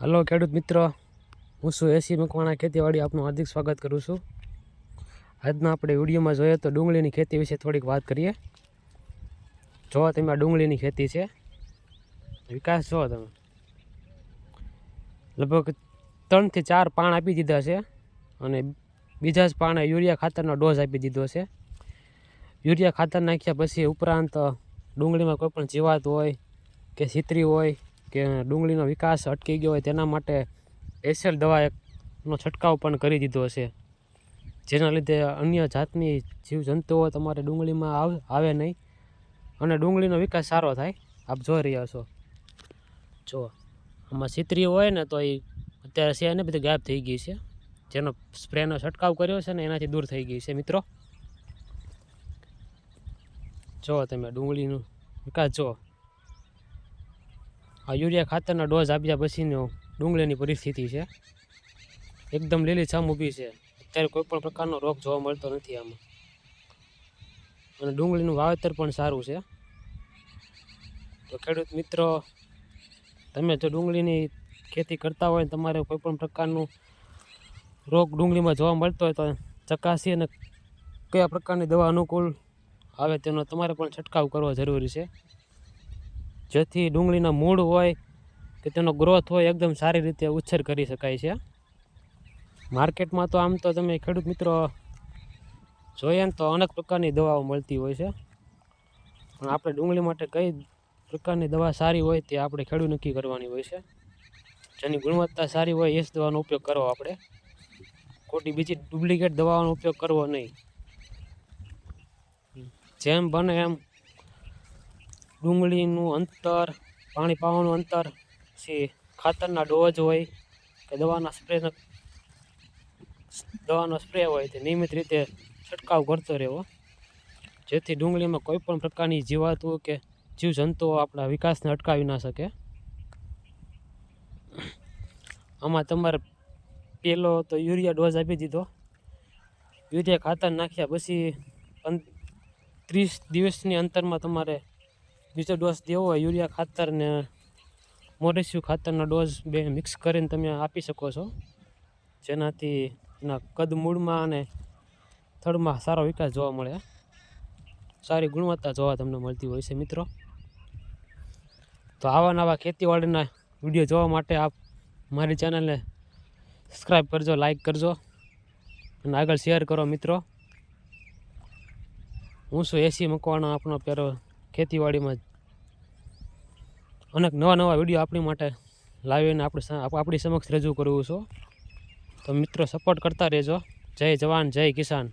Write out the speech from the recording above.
Hello ખેડૂત મિત્રો, હું છું એસી મકવાણા ખેતીવાડી, આપનું હાર્દિક સ્વાગત કરું છું. આજના આપણે વિડીયોમાં જોઈએ તો ડુંગળીની ખેતી વિશે થોડીક વાત કરીએ. જો તમે આ ડુંગળીની ખેતી છે. વિકાસ જો તમે. લગભગ ત્રણથી ચાર પાણ આપી દીધા છે અને બીજા જ પાણે યુરિયા ખાતરનો ડોઝ આપી દીધો છે. યુરિયા ખાતર નાખ્યા પછી ઉપરાંત ડુંગળીમાં કોઈ પણ જીવાત હોય કે છીતરી હોય કે ડુંગળીનો વિકાસ અટકી ગયો હોય તેના માટે એસેલ દવા એકનો છંટકાવ પણ કરી દીધો છે જેના લીધે અન્ય જાતની જીવજંતુઓ તમારે ડુંગળીમાં આવ નહીં અને ડુંગળીનો વિકાસ સારો થાય. આપ જોઈ રહ્યા છો. જો, આમાં છીતરી હોય ને તો એ અત્યારે છે ને બધી ગાયબ થઈ ગઈ છે. જેનો સ્પ્રેનો છંટકાવ કર્યો છે ને એનાથી દૂર થઈ ગઈ છે, મિત્રો. જો તમે ડુંગળીનો વિકાસ જુઓ આ યુરિયા ખાતરના ડોઝ આપ્યા પછીનો ડુંગળીની પરિસ્થિતિ છે. એકદમ લીલીછામ ઊભી છે. અત્યારે કોઈ પણ પ્રકારનો રોગ જોવા મળતો નથી આમાં. અને ડુંગળીનું વાવેતર પણ સારું છે. તો ખેડૂત મિત્રો, તમે જો ડુંગળીની ખેતી કરતા હોય તમારે કોઈ પણ પ્રકારનું રોગ ડુંગળીમાં જોવા મળતો હોય તો ચકાસી અને કયા પ્રકારની દવા અનુકૂળ આવે તેનો તમારે પણ છંટકાવ કરવો જરૂરી છે. જેથી ડુંગળીના મૂળ હોય કે તેનો ગ્રોથ હોય, એકદમ સારી રીતે ઉછેર કરી શકાય છે. માર્કેટમાં તો આમ તો તમે ખેડૂત મિત્રો જોઈએ ને તો અનેક પ્રકારની દવાઓ મળતી હોય છે. પણ આપણે ડુંગળી માટે કઈ પ્રકારની દવા સારી હોય તે આપણે ખેડૂત નક્કી કરવાની હોય છે. જેની ગુણવત્તા સારી હોય એ જ દવાનો ઉપયોગ કરવો આપણે. ખોટી બીજી ડુપ્લિકેટ દવાઓનો ઉપયોગ કરવો નહીં. જેમ બને એમ ડુંગળીનું અંતર, પાણી પાવાનું અંતર પછી ખાતરના ડોઝ હોય કે દવાના સ્પ્રે દવાનો સ્પ્રે હોય તે નિયમિત રીતે છંટકાવ કરતો રહેવો. જેથી ડુંગળીમાં કોઈ પણ પ્રકારની જીવાતો કે જીવજંતુઓ આપણા વિકાસને અટકાવી ના શકે. આમાં તમારે પહેલો તો યુરિયા ડોઝ આપી દીધો. યુરિયા ખાતર નાખ્યા પછી ત્રીસ દિવસની અંતરમાં તમારે બીજો ડોઝ દેવો હોય, યુરિયા ખાતર ને મોરેસ્યુ ખાતરનો ડોઝ બે મિક્સ કરીને તમે આપી શકો છો. જેનાથી એના કદ મૂળમાં અને થડમાં સારો વિકાસ જોવા મળે. સારી ગુણવત્તા જોવા તમને મળતી હોય છે મિત્રો. તો આવા નવા ખેતીવાડીના વીડિયો જોવા માટે આપ મારી ચેનલને સબસ્ક્રાઈબ કરજો લાઈક કરજો અને આગળ શેર કરો મિત્રો. હું શું એસી મૂકવાનો આપણો પહેલો ખેતીવાડીમાં અનેક નવા નવા વીડિયો આપણી માટે લાવીને આપણે આપણી સમક્ષ રજૂ કરું છું. તો મિત્રો સપોર્ટ કરતા રહેજો. જય જવાન, જય કિસાન.